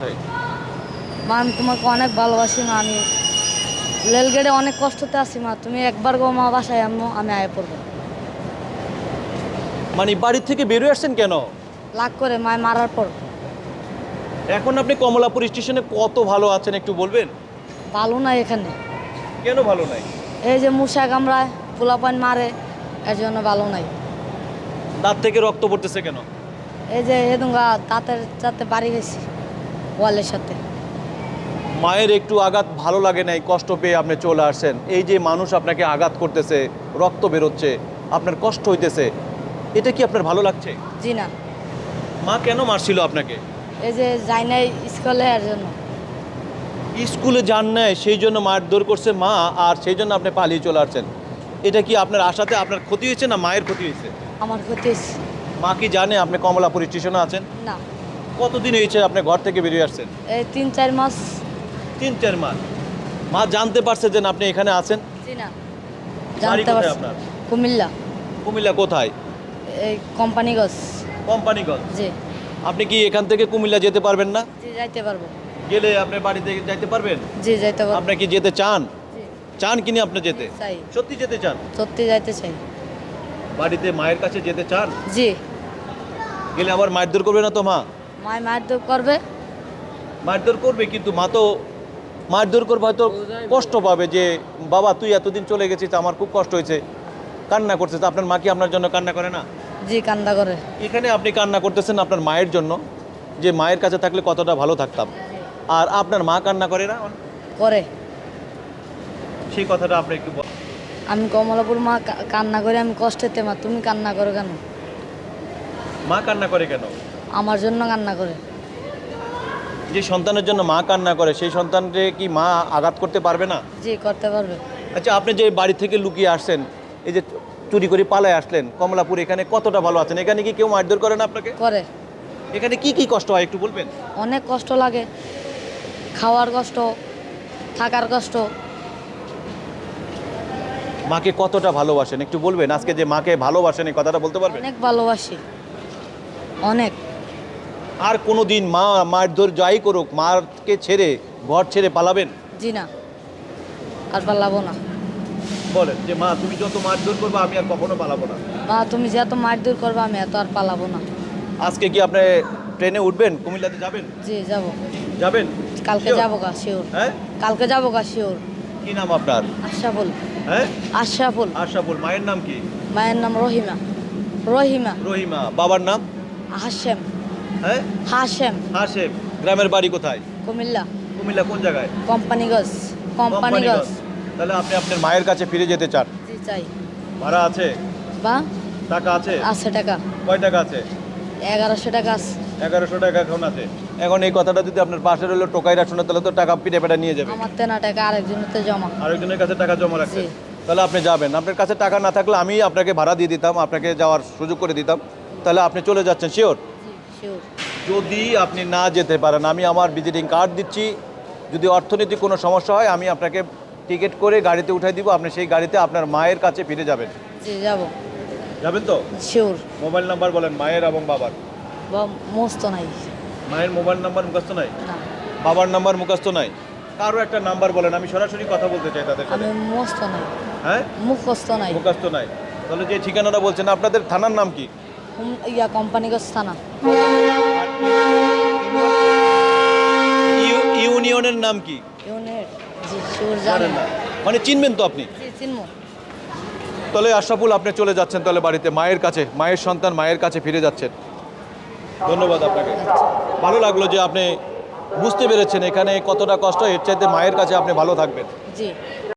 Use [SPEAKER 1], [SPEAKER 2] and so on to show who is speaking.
[SPEAKER 1] মা আমি তোমাকে অনেক ভালোবাসি মা আমি রেলগেটে অনেক কষ্টতে আছি মা তুমি একবার গো মা বাসায় আনো আমি আয় পড়ব।
[SPEAKER 2] মানে বাড়ি থেকে বেরোয় আসছেন কেন?
[SPEAKER 1] লাগ করে মায় মারার পর।
[SPEAKER 2] এখন আপনি কমলাপুর স্টেশনে কত ভালো আছেন একটু বলবেন?
[SPEAKER 1] ভালো না এখানে।
[SPEAKER 2] কেন ভালো নাই?
[SPEAKER 1] এই যে মূষা কামড়ায় পোলাপান মারে এর জন্য ভালো নাই।
[SPEAKER 2] দাঁত থেকে রক্ত পড়তেছে কেন?
[SPEAKER 1] এই যে হেদুঙ্গা দাঁতের যাতে বাড়ি গেছি। ওয়ালের সাথে।
[SPEAKER 2] মায়ের একটু আঘাত ভালো লাগে নাই কষ্ট পেয়ে আপনি চলে আসছেন। এই যে মানুষ আপনাকে আঘাত করতেছে রক্ত বেরোচ্ছে আপনার কষ্ট হইতেছে এটা কি আপনার ভালো লাগছে?
[SPEAKER 1] জি না।
[SPEAKER 2] মা কেন মারছিল আপনাকে?
[SPEAKER 1] এই যে যাই নাই স্কুলে এর জন্য।
[SPEAKER 2] স্কুলে যান নাই সেই জন্য মারধর করছে মা আর সেই জন্য আপনি পালিয়ে চলে আসছেন। এটা কি আপনার আশাতে আপনার ক্ষতি হয়েছে না মায়ের ক্ষতি হয়েছে?
[SPEAKER 1] আমার ক্ষতি হয়েছে।
[SPEAKER 2] মা কি জানে আপনি কমলাপুর স্টেশনে আছেন?
[SPEAKER 1] না।
[SPEAKER 2] কতদিন হয়েছে আপনি ঘর থেকে বেরিয়ে আসছেন?
[SPEAKER 1] এই তিন চার মাস।
[SPEAKER 2] তিন চার মাস। মা জানতে পারছে যে আপনি এখানে আছেন?
[SPEAKER 1] জি না।
[SPEAKER 2] বাড়ি
[SPEAKER 1] জানতে
[SPEAKER 2] কোথায়
[SPEAKER 1] পারছি।
[SPEAKER 2] আপনার?
[SPEAKER 1] কুমিল্লা।
[SPEAKER 2] কুমিল্লা কোথায়?
[SPEAKER 1] এই কোম্পানিগঞ্জ।
[SPEAKER 2] কোম্পানিগঞ্জ?
[SPEAKER 1] জি।
[SPEAKER 2] আপনি কি এখান থেকে কুমিল্লা যেতে পারবেন না?
[SPEAKER 1] জি যাইতে পারব।
[SPEAKER 2] গেলে আপনি বাড়িতে যাইতে পারবেন?
[SPEAKER 1] জি যাইতে পারব।
[SPEAKER 2] আপনি কি যেতে চান?
[SPEAKER 1] জি।
[SPEAKER 2] চান কিনি আপনি যেতে?
[SPEAKER 1] চাই।
[SPEAKER 2] সত্যি যেতে চান?
[SPEAKER 1] সত্যি যাইতে চাই।
[SPEAKER 2] বাড়িতে মায়ের কাছে যেতে চান?
[SPEAKER 1] জি।
[SPEAKER 2] গেলে আবার মারধর করবে না তো মা?
[SPEAKER 1] মায় মারধর করবে।
[SPEAKER 2] মারধর করবে কিন্তু মা তো মারধর করবে হয়তো কষ্ট পাবে যে বাবা তুই এতদিন চলে গেছিস আমার খুব কষ্ট হয়েছে। কান্না করছে আপনার মা কি আপনার জন্য কান্না করে না?
[SPEAKER 1] জি কান্দা করে।
[SPEAKER 2] এখানে আপনি কান্না করতেছেন আপনার মায়ের জন্য যে মায়ের কাছে থাকলে কতটা ভালো থাকতাম। আর আপনার মা কান্না করে না?
[SPEAKER 1] করে।
[SPEAKER 2] সেই কথাটা আপনি একটু
[SPEAKER 1] আমি কমলাপুর মা কান্না করে আমি কষ্টেতে মা তুমি কান্না করো কেন?
[SPEAKER 2] মা কান্না করে কেন?
[SPEAKER 1] আমার জন্য কান্না করে।
[SPEAKER 2] যে সন্তানের জন্য মা কান্না করে সেই সন্তানকে কি মা আঘাত করতে পারবে না?
[SPEAKER 1] জি করতে পারবে।
[SPEAKER 2] আচ্ছা আপনি যে বাড়ি থেকে লুকিয়ে আসছেন এই যে চুরি করে পালায় আসলেন কমলাপুর এখানে কতটা ভালো আছেন? এখানে কি কেউ মারধর করে না আপনাকে?
[SPEAKER 1] করে।
[SPEAKER 2] এখানে কি কি কষ্ট হয় একটু বলবেন?
[SPEAKER 1] অনেক কষ্ট লাগে। খাওয়ার কষ্ট থাকার কষ্ট।
[SPEAKER 2] মাকে কতটা ভালোবাসেন? একটু বলবেন আজকে যে মাকে ভালোবাসেন এই কথাটা বলতে পারবেন?
[SPEAKER 1] অনেক ভালোবাসি। অনেক।
[SPEAKER 2] আর কোনো দিন মা মারধর যাই করুক মাকে ছেড়ে ঘর ছেড়ে পালাবেন?
[SPEAKER 1] জি না। আর পালাবো না।
[SPEAKER 2] বলেন যে মা তুমি যত মারধর করবে আমি আর কখনো পালাবো না।
[SPEAKER 1] মা তুমি যে এত মারধর করবে আমি এত আর পালাবো না।
[SPEAKER 2] আজকে কি আপনি ট্রেনে উঠবেন? কুমিল্লাতে যাবেন?
[SPEAKER 1] জি যাব।
[SPEAKER 2] যাবেন?
[SPEAKER 1] কালকে? যাব গা শিওর
[SPEAKER 2] হ্যাঁ?
[SPEAKER 1] কালকে যাব গা শিওর
[SPEAKER 2] কি নাম আপনার?
[SPEAKER 1] আশরাফুল।
[SPEAKER 2] হ্যাঁ?
[SPEAKER 1] আশরাফুল।
[SPEAKER 2] আশরাফুল মায়ের নাম কি?
[SPEAKER 1] মায়ের নাম রহিমা। রহিমা।
[SPEAKER 2] রহিমা বাবার নাম?
[SPEAKER 1] হাসেম।
[SPEAKER 2] হ্যাঁ?
[SPEAKER 1] হাসেম
[SPEAKER 2] হাসেম গ্রামের বাড়ি কোথায়?
[SPEAKER 1] কুমিল্লা।
[SPEAKER 2] কুমিল্লা কোন জায়গায়?
[SPEAKER 1] কোম্পানিগঞ্জ কোম্পানিগঞ্জ।
[SPEAKER 2] তাহলে আপনি আপনার মায়ের কাছে ফিরে যেতে চান?
[SPEAKER 1] জি চাই।
[SPEAKER 2] ভাড়া আছে?
[SPEAKER 1] বা?
[SPEAKER 2] টাকা আছে?
[SPEAKER 1] আছে টাকা।
[SPEAKER 2] কয় টাকা আছে?
[SPEAKER 1] এগারোশো টাকা আছে।
[SPEAKER 2] এগারোশো টাকা এখন আছে। এখন এই কথাটা যদি আপনার পাশের হলো টোকাইরা শুনে তাহলে তো টাকা পিটে পেটে নিয়ে যাবে।
[SPEAKER 1] আমার তেনা টাকা আরেকজনের তো জমা।
[SPEAKER 2] আরেকজনের কাছে টাকা জমা রাখছে। তাহলে আপনি যাবেন। আপনার কাছে টাকা না থাকলে আমি আপনাকে ভাড়া দিয়ে দিতাম আপনাকে যাওয়ার সুযোগ করে দিতাম। তাহলে আপনি চলে যাচ্ছেন শিওর? যদি আপনি না যেতে পারেন আমি আমার ভিজিটিং কার্ড দিচ্ছি। যদি অর্থনৈতিক কোনো সমস্যা হয় আমি আপনাকে টিকিট করে গাড়িতে উঠাই দিব। আপনি সেই গাড়িতে আপনার মায়ের কাছে ফিরে যাবেন।
[SPEAKER 1] জি যাব।
[SPEAKER 2] যাবেন তো?
[SPEAKER 1] শিওর
[SPEAKER 2] মোবাইল নাম্বার বলেন মায়ের এবং বাবার।
[SPEAKER 1] মস্ত নাই।
[SPEAKER 2] মায়ের মোবাইল নাম্বার মুখস্থ নাই? বাবার নাম্বার মুখস্থ নাই? কারও একটা নাম্বার বলেন আমি সরাসরি কথা বলতে চাই তাদের সাথে।
[SPEAKER 1] আমি মস্ত নাই।
[SPEAKER 2] হ্যাঁ?
[SPEAKER 1] মুখস্থ নাই।
[SPEAKER 2] মুখস্থ নাই। তাহলে যে ঠিকানাটা বলছেন আপনাদের থানার নাম কি?
[SPEAKER 1] ইয়া কোম্পানিগঞ্জ থানা
[SPEAKER 2] ইউনিয়নের নাম কি?
[SPEAKER 1] ইউনিট জি শিওর
[SPEAKER 2] জানেন
[SPEAKER 1] জানেন
[SPEAKER 2] না মানে চিনবেন তো আপনি?
[SPEAKER 1] জি
[SPEAKER 2] তাহলে আশরাফুল আপনি চলে যাচ্ছেন তাহলে বাড়িতে মায়ের কাছে মায়ের সন্তান মায়ের কাছে ফিরে যাচ্ছেন। ধন্যবাদ আপনাকে। ভালো লাগল যে আপনি বুঝতে পেরেছেন এখানে কতটা কষ্ট এর চাইতে মায়ের কাছে আপনি ভালো থাকবেন।
[SPEAKER 1] জি।